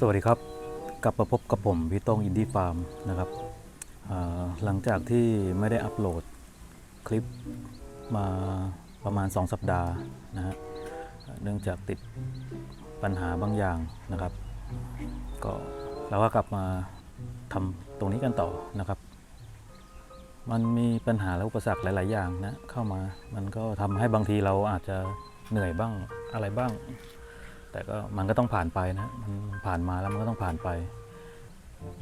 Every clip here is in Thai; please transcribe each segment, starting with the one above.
สวัสดีครับ กลับมาพบกับผมพี่ต้งอินดี้ฟาร์มนะครับหลังจากที่ไม่ได้อัปโหลดคลิปมาประมาณ 2 สัปดาห์นะฮะเนื่องจากติดปัญหาบางอย่างนะครับ ก็เราก็กลับมาทำตรงนี้กันต่อนะครับ มันมีปัญหาและอุปสรรคหลาย ๆ อย่างนะเข้ามามันก็ทำให้บางทีเราอาจจะเหนื่อยบ้างอะไรบ้าง แต่ก็มันก็ต้องผ่านไปนะมันผ่านมาแล้วมันก็ต้องผ่านไป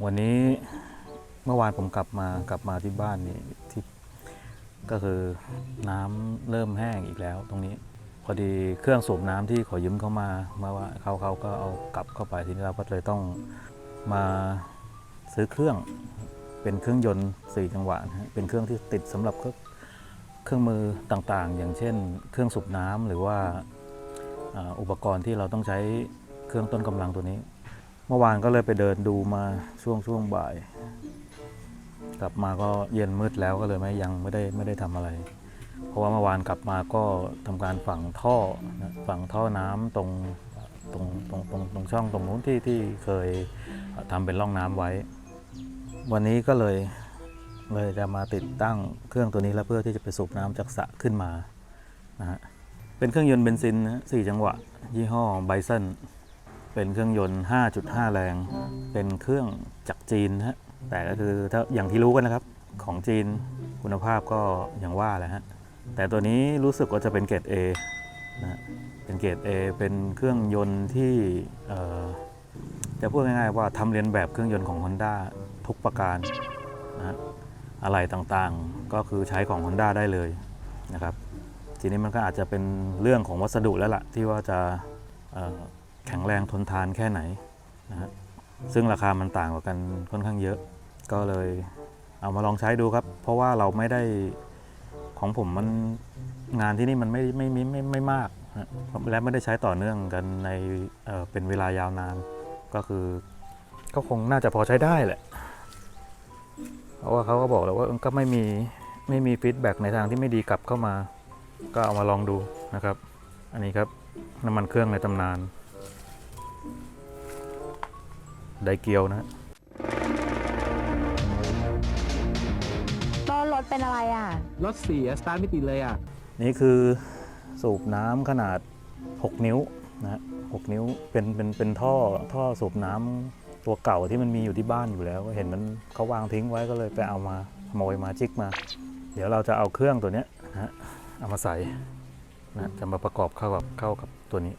วันนี้เมื่อวานผมกลับมากลับมาที่บ้านนี่ที่ก็คือน้ำเริ่มแห้งอีกแล้วตรงนี้ พอดีเครื่องสูบน้ำที่ขอยืมเข้ามามาว่าเขาเขาก็เอากลับเข้าไปทีนี้เราก็เลยต้องมาซื้อเครื่องเป็นเครื่องยนต์4จังหวะนะเป็นเครื่องที่ติดสำหรับเครื่องเครื่องมือต่างๆ อย่างเช่น เครื่องสูบน้ำหรือว่า อุปกรณ์ที่เราต้องใช้เครื่องต้นกำลังตัวนี้ เมื่อวานก็เลยไปเดินดูมาช่วงช่วงบ่าย กลับมาก็เย็นมืดแล้วก็เลยไม่ยังไม่ได้ไม่ได้ทำอะไร เพราะว่าเมื่อวานกลับมาก็ทำการฝังท่อฝังท่อน้ำตรงตรงตรงตรงตรงช่องตรงนู้นที่ที่เคยทำเป็นร่องน้ำไว้ วันนี้ก็เลยเลยจะมาติดตั้งเครื่องตัวนี้แล้วเพื่อที่จะไปสูบน้ำจากสระขึ้นมานะฮะ เป็นเครื่องยนต์เบนซินนะสี่จังหวะ ยี่ห้อไบเซนเป็นเครื่องยนต์ 5.5 แรง เป็นเครื่องจากจีนนะฮะแต่ก็คือถ้าอย่างที่รู้กันนะครับ ของจีนคุณภาพก็อย่างว่าแหละฮะ แต่ตัวนี้รู้สึกว่าจะเป็นเกรด A นะเป็นเกรด A เป็นเครื่องยนต์ที่จะพูดง่ายๆว่าทำเรียนแบบเครื่องยนต์ของ Honda ทุกประการนะอะไรต่างๆก็คือใช้ของ Honda ได้เลยนะครับ ทีนี้มันก็อาจจะเป็นเรื่องของวัสดุแล้วล่ะที่ว่าจะแข็งแรงทนทานแค่ไหนนะฮะซึ่งราคามันต่างกว่ากันค่อนข้างเยอะ ก็เลยเอามาลองใช้ดูครับ เพราะว่าเราไม่ได้ของผมมันงานที่นี่มันไม่ไม่ไม่ไม่ไม่มาก และไม่ได้ใช้ต่อเนื่องกันในเเป็นเวลายาวนานก็คือ ก็คงน่าจะพอใช้ได้แหละ เพราะว่าเขาก็บอกแล้วว่าก็ไม่มีไม่มีฟีดแบ็กในทางที่ไม่ดีกลับเข้ามา ก็เอามาลองดูนะครับ อันนี้ครับน้ำมันเครื่องในตำนาน ไดเกียวนะฮะต้นรถเป็นอะไรอะ รถเสียสตาร์ทไม่ติดเลยอะ นี่คือสูบน้ำขนาด 6 นิ้วนะฮะ6นิ้วเป็นเป็นเป็นท่อท่อสูบน้ำตัวเก่าที่มันมีอยู่ที่บ้านอยู่แล้ว เห็นมันเขาวางทิ้งไว้ก็เลยไปเอามาขโมยมาจิกมา เดี๋ยวเราจะเอาเครื่องตัวเนี้ยนะฮะ เอามาใส่นะจะมาประกอบเข้ากับเข้ากับตัวนี้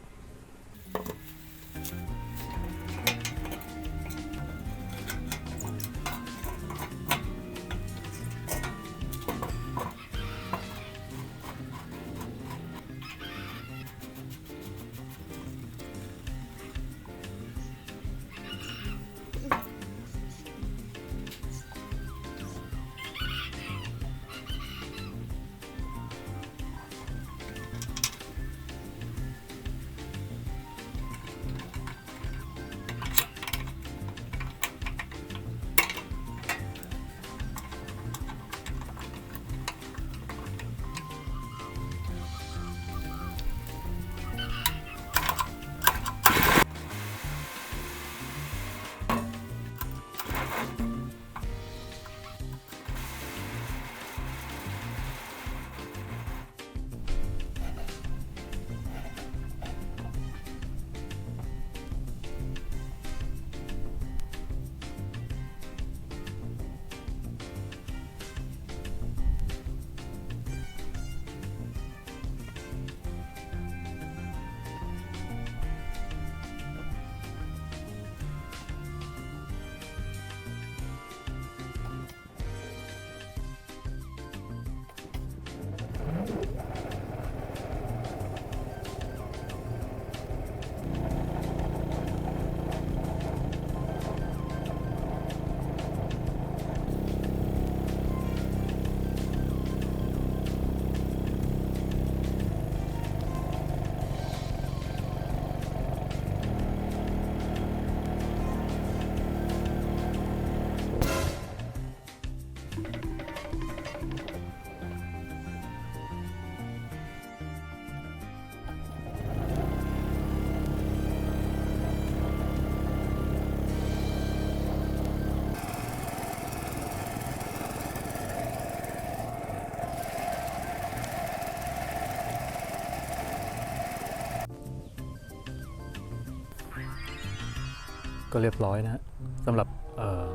ก็เรียบร้อยนะฮะสำหรับเอ่อ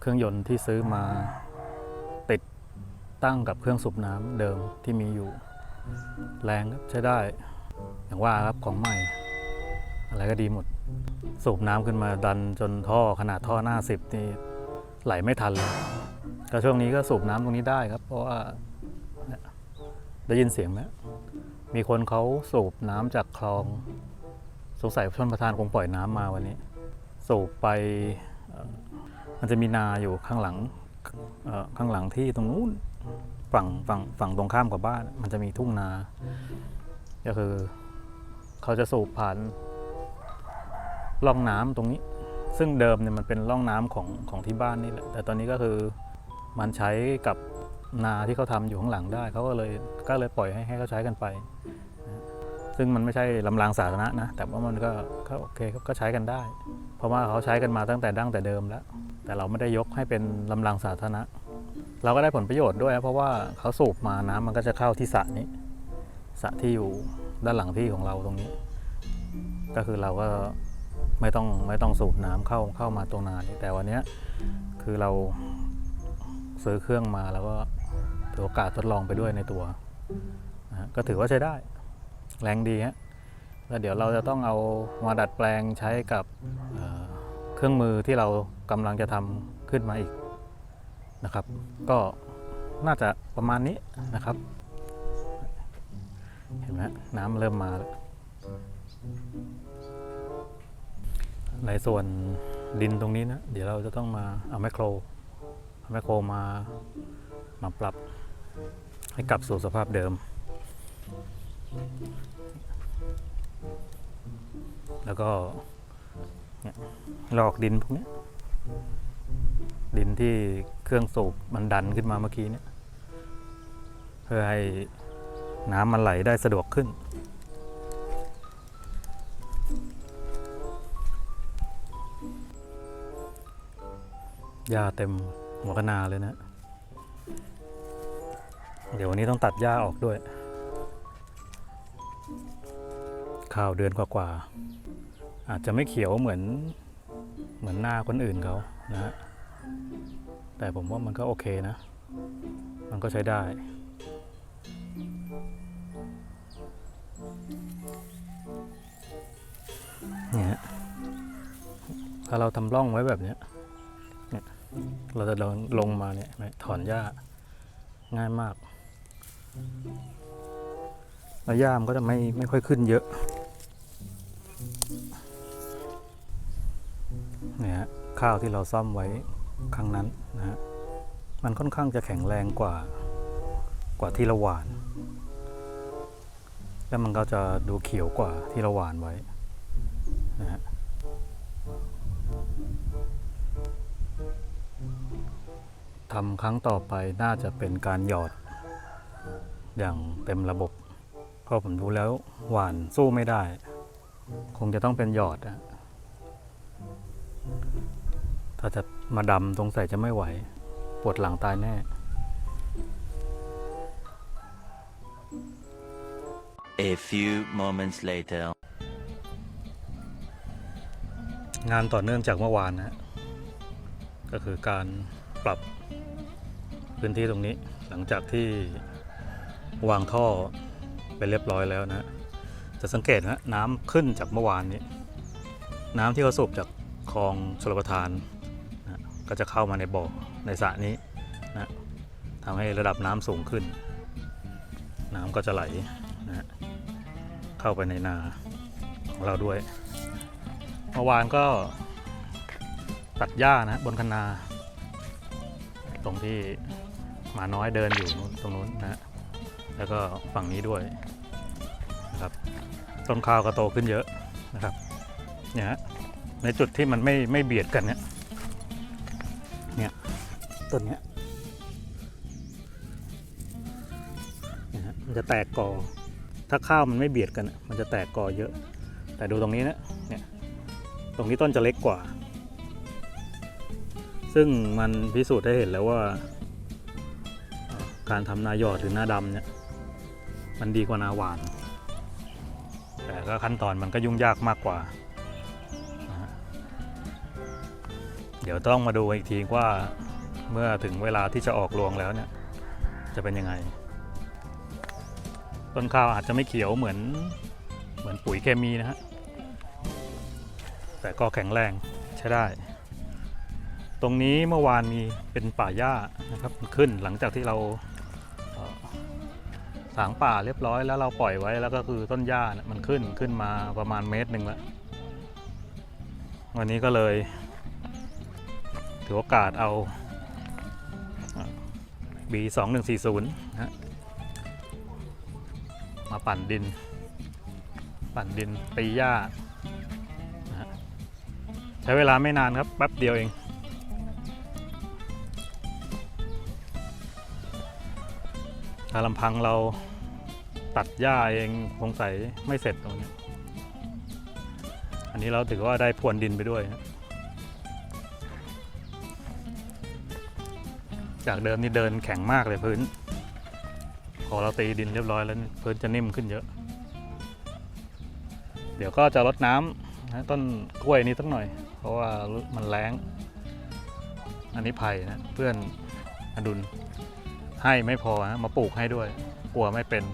เครื่องยนต์ที่ซื้อมาติดตั้งกับเครื่องสูบน้ำเดิมที่มีอยู่ แรงครับใช้ได้ อย่างว่าครับของใหม่ อะไรก็ดีหมด สูบน้ำขึ้นมาดันจนท่อขนาดท่อหน้าสิบนี่ไหลไม่ทันเลยก็ช่วงนี้ก็สูบน้ำตรงนี้ได้ครับ เพราะว่าเนี่ยได้ยินเสียงไหมมีคนเขาสูบน้ำจากคลอง สงสัยชนประธานคงปล่อยน้ำมาวันนี้ สูบไปมันจะมีนาอยู่ข้างหลังข้างหลังที่ตรงนู้นฝั่งฝั่งฝั่งตรงข้ามกับบ้าน มันจะมีทุ่งนา ก็คือ เขาจะสูบผ่านร่องน้ำตรงนี้ ซึ่งเดิมเนี่ยมันเป็นร่องน้ำของของที่บ้านนี่แหละแต่ตอนนี้ก็คือมันใช้กับนาที่เขาทำอยู่ข้างหลังได้ เขาก็เลยก็เลยปล่อยให้ให้เขาใช้กันไป ซึ่งมันไม่ใช่ลำรางสาธารณะนะ แต่ว่ามันก็ก็โอเคก็ใช้กันได้ เพราะว่าเขาใช้กันมาตั้งแต่ดั้งแต่เดิมแล้ว แต่เราไม่ได้ยกให้เป็นลำรางสาธารณะ เราก็ได้ผลประโยชน์ด้วย เพราะว่าเขาสูบมาน้ำมันก็จะเข้าที่สระนี้สระที่อยู่ด้านหลังที่ของเราตรงนี้ ก็คือเราก็ไม่ต้องไม่ต้องสูบน้ำเข้าเข้ามาตรงนานี้แต่วันนี้คือเราซื้อเครื่องมาแล้วก็ถือโอกาสทดลองไปด้วยในตัวก็ถือว่าใช้ได้ แรงดีฮะแล้วเดี๋ยวเราจะต้องเอามาดัดแปลงใช้กับเเครื่องมือที่เรากำลังจะทำขึ้นมาอีกนะครับ ก็น่าจะประมาณนี้นะครับ เห็นไหมน้ำเริ่มมาแล้วในส่วนดินตรงนี้นะเดี๋ยวเราจะต้องมาเอาแมคโครเอาแมคโครมามาปรับให้กลับสู่สภาพเดิม แล้วก็ลอกดินพวกนี้ดินที่เครื่องสูบมันดันขึ้นมาเมื่อกี้เนี่ยเพื่อให้น้ำมันไหลได้สะดวกขึ้น หญ้าเต็มหัวคะนาเลยนะ เดี๋ยววันนี้ต้องตัดหญ้าออกด้วย ข้าวเดือนกว่าๆอาจจะไม่เขียวเหมือนเหมือนหน้าคนอื่นเขานะฮะแต่ผมว่ามันก็โอเคนะ มันก็ใช้ได้ เนี่ยฮะถ้าเราทำร่องไว้แบบเนี้ยเราจะลงลงมาเนี่ยถอนหญ้าง่ายมาก แล้วหญ้ามันก็จะไม่ไม่ค่อยขึ้นเยอะ เนี่ยฮะข้าวที่เราซ่อมไว้ครั้งนั้นนะฮะมันค่อนข้างจะแข็งแรงกว่ากว่าที่เราหวาน แล้วมันก็จะดูเขียวกว่าที่เราหวานไว้นะฮะทำครั้งต่อไปน่าจะเป็นการหยอด อย่างเต็มระบบเพราะผมดูแล้วหวานสู้ไม่ได้ คงจะต้องเป็นหยอดอะ ถ้าจะมาดำตรงใส่จะไม่ไหว ปวดหลังตายแน่ A few moments later. งานต่อเนื่องจากเมื่อวานนะฮะก็คือการปรับพื้นที่ตรงนี้ หลังจากที่วางท่อไปเรียบร้อยแล้วนะฮะจะสังเกตนะน้ำขึ้นจากเมื่อวานนี้ น้ำที่เขาสูบจาก คลองชลประทานนะก็จะเข้ามาในบ่อในสระนี้นะทำให้ระดับน้ำสูงขึ้น น้ำก็จะไหลนะเข้าไปในนาของเราด้วยเมื่อวานก็ตัดหญ้านะบนคันนา ตรงที่หมาน้อยเดินอยู่ตรงนู้นนะฮะแล้วก็ฝั่งนี้ด้วยนะครับต้นข้าวก็โตขึ้นเยอะนะครับเนี่ยฮะ ในจุดที่มันไม่ไม่เบียดกันเนี่ยเนี่ยต้นเนี้ยเนี่ยฮะมันจะแตกกอ ถ้าข้าวมันไม่เบียดกัน มันจะแตกกอเยอะ แต่ดูตรงนี้นะเนี่ยตรงนี้ต้นจะเล็กกว่า ซึ่งมันพิสูจน์ให้เห็นแล้วว่า การทำนาหยอดหรือนาดำเนี่ยมันดีกว่านาหวาน แต่ก็ขั้นตอนมันก็ยุ่งยากมากกว่า ดี๋ยวต้องมาดูอีกทีว่าเมื่อถึงเวลาที่จะออกรวงแล้วเนี่ย จะเป็นยังไง ต้นข้าวอาจจะไม่เขียวเหมือนเหมือนปุ๋ยเคมีนะฮะ แต่ก็แข็งแรงใช้ได้ ตรงนี้เมื่อวานมีเป็นป่าหญ้านะครับขึ้นหลังจากที่เราสางป่าเรียบร้อยแล้วเราปล่อยไว้แล้วก็คือต้นหญ้ามันขึ้นขึ้นมาประมาณเมตรหนึ่งแล้ววันนี้ก็เลย ถือโอกาสเอา B 2 1 4 0 นะมาปั่นดิน ปั่นดินตีหญ้านะฮะใช้เวลาไม่นานครับแป๊บเดียวเองถ้าลำพังเราตัดหญ้าเองสงสัยไม่เสร็จตรงนี้ อันนี้เราถือว่าได้พรวนดินไปด้วยนะ จากเดิมนี่เดินแข็งมากเลยพื้น พอเราตีดินเรียบร้อยแล้วพื้นจะนิ่มขึ้นเยอะ เดี๋ยวก็จะรดน้ำนะต้นกล้วยนี้สักหน่อย เพราะว่ามันแรงอันนี้ไผ่นะเพื่อนอดุลให้ไม่พอนะมาปลูกให้ด้วย กลัวไม่เป็น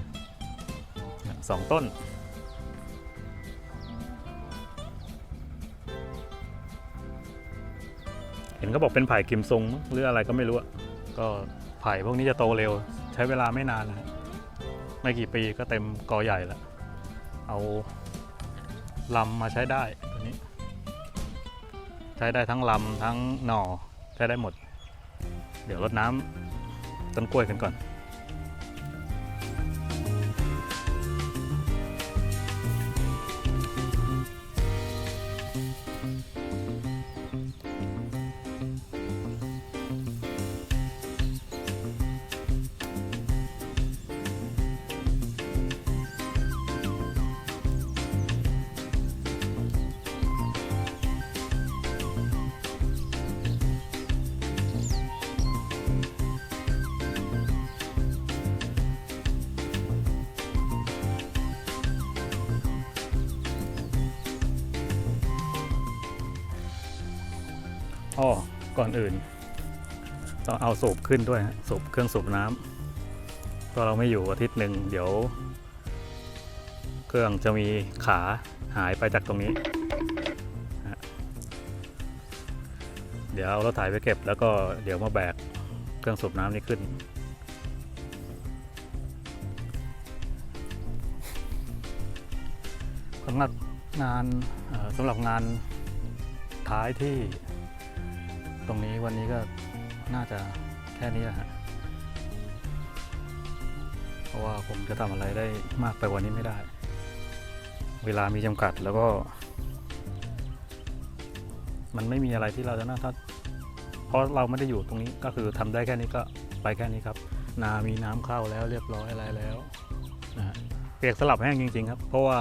สองต้น เห็นเขาบอกเป็นไผ่กิมซุงมั้งหรืออะไรก็ไม่รู้อะ ก็ไผ่พวกนี้จะโตเร็ว ใช้เวลาไม่นานนะไม่กี่ปีก็เต็มกอใหญ่แล้ว เอาลำมาใช้ได้ตัวนี้ ใช้ได้ทั้งลำทั้งหน่อ ใช้ได้หมด เดี๋ยวรดน้ำต้นกล้วยกันก่อน อ้อก่อนอื่นต้องเอาสูบขึ้นด้วยสูบเครื่องสูบน้ำเพราะเราไม่อยู่อาทิตย์หนึ่งเดี๋ยว เครื่องจะมีขาหายไปจากตรงนี้ เดี๋ยวเอารถไถไปเก็บแล้วก็เดี๋ยวมาแบกเครื่องสูบน้ำนี้ขึ้นสำหรับงานสำหรับงานท้ายที่ ตรงนี้วันนี้ก็น่าจะแค่นี้แหละฮะเพราะว่าผมจะทำอะไรได้มากไปกว่านี้ไม่ได้ เวลามีจำกัดแล้วก็ มันไม่มีอะไรที่เราจะน่าถ้าเพราะเราไม่ได้อยู่ตรงนี้ก็คือทำได้แค่นี้ก็ไปแค่นี้ครับ นามีน้ำเข้าแล้วเรียบร้อยอะไรแล้วนะฮะเปียกสลับแห้งจริง ๆ ครับ เพราะว่า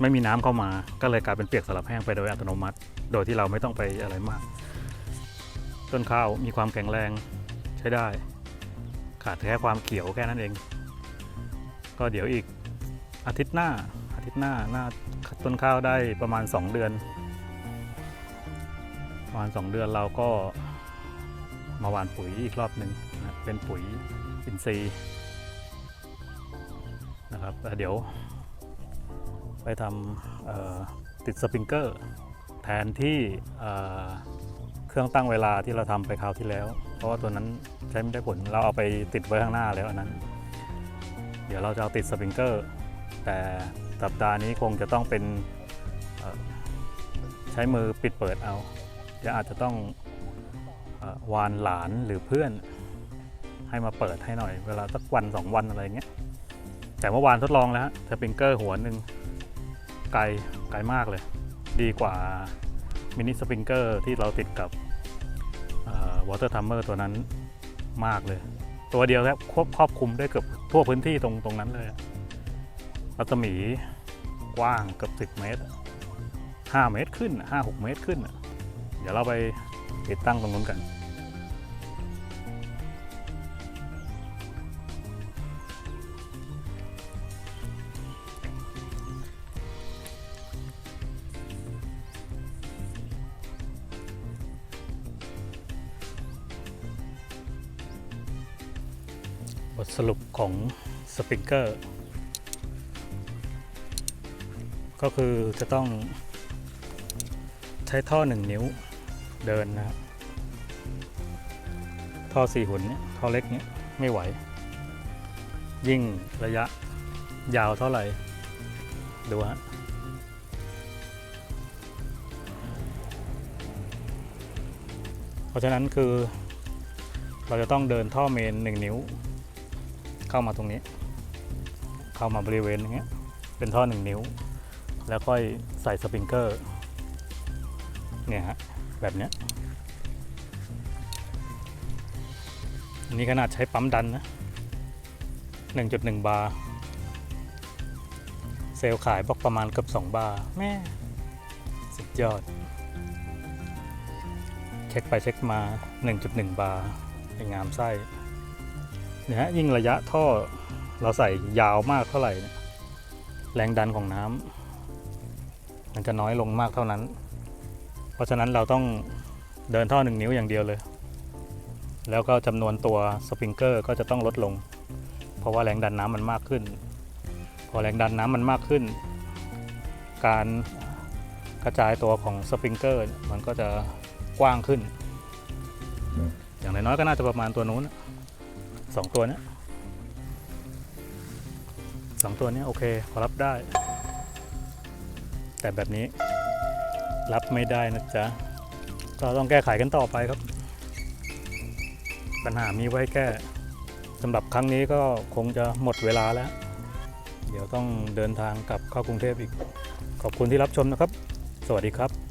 ไม่มีน้ำเข้ามาก็เลยกลายเป็นเปียกสลับแห้งไปโดยอัตโนมัติ โดยที่เราไม่ต้องไปอะไรมาก ต้นข้าวมีความแข็งแรงใช้ได้ ขาดแค่ความเขียวแค่นั้นเอง ก็เดี๋ยวอีกอาทิตย์หน้าอาทิตย์หน้าหน้าต้นข้าวได้ประมาณ 2 เดือน ประมาณ 2 เดือนเราก็มาหว่านปุ๋ยอีกรอบหนึ่งนะเป็นปุ๋ยอินทรีย์นะครับแล้วเดี๋ยว ไปทำติดสปริงเกอร์ แทนที่ เครื่องตั้งเวลาที่เราทำไปคราวที่แล้ว เพราะว่าตัวนั้นใช้ไม่ได้ผลเราเอาไปติดไว้ข้างหน้าแล้วอันนั้น เดี๋ยวเราจะเอาติดสปริงเกอร์ แต่สัปดาห์นี้คงจะต้องเป็นใช้มือปิดเปิดเอาเดี๋ยวอาจจะต้องอวานหลานหรือเพื่อนให้มาเปิดให้หน่อย เวลาสักวันสองวันอะไรเงี้ยแต่เมื่อวานทดลองแล้วฮะสปริงเกอร์หัวหนึ่งไกลไกลมากเลย ดีกว่ามินิสปริงเกอร์ที่เราติดกับ วอเตอร์ทัมเมอร์ตัวนั้นมากเลย ตัวเดียวแล้วควบครอบคลุมได้เกือบทั่วพื้นที่ตรงตรงนั้นเลยรัศมีกว้างเกือบ10 เมตร 5 เมตรขึ้น 5-6 เมตรขึ้น เดี๋ยวเราไปติดตั้งตรงนู้นกัน บทสรุปของสปริงเกอร์ ก็คือจะต้องใช้ท่อหนึ่งนิ้วเดินนะครับท่อสี่หุ่นเนี่ยท่อเล็กเนี่ยไม่ไหว ยิ่งระยะยาวเท่าไหร่ ดูฮะเพราะฉะนั้นคือเราจะต้องเดินท่อเมนหนึ่งนิ้ว เข้ามาตรงนี้ เข้ามาบริเวณอย่างเงี้ยเป็นท่อหนึ่งนิ้ว แล้วค่อยใส่สปริงเกอร์เนี่ยฮะแบบเนี้ยอันนี้ขนาดใช้ปั๊มดันนะ 1.1 บาร์ เซลล์ขายบอกประมาณเกือบ2 บาร์ แม่ สุดยอด เช็คไปเช็คมา 1.1 บาร์เป็นงามไส้ เนี่ยฮะยิ่งระยะท่อเราใส่ยาวมากเท่าไหร่เนี่ยแรงดันของน้ำมันจะน้อยลงมากเท่านั้น เพราะฉะนั้นเราต้องเดินท่อหนึ่งนิ้วอย่างเดียวเลย แล้วก็จำนวนตัวสปริงเกอร์ก็จะต้องลดลง เพราะว่าแรงดันน้ำมันมากขึ้น พอแรงดันน้ำมันมากขึ้น การกระจายตัวของสปริงเกอร์มันก็จะกว้างขึ้น อย่างน้อยๆก็น่าจะประมาณตัวนู้นนะ สองตัวเนี้ยสองตัวเนี้ยโอเคพอรับได้ แต่แบบนี้รับไม่ได้นะจ๊ะก็ต้องแก้ไขกันต่อไปครับ ปัญหามีไว้แก้สำหรับครั้งนี้ก็คงจะหมดเวลาแล้ว เดี๋ยวต้องเดินทางกลับเข้ากรุงเทพอีก ขอบคุณที่รับชมนะครับ สวัสดีครับ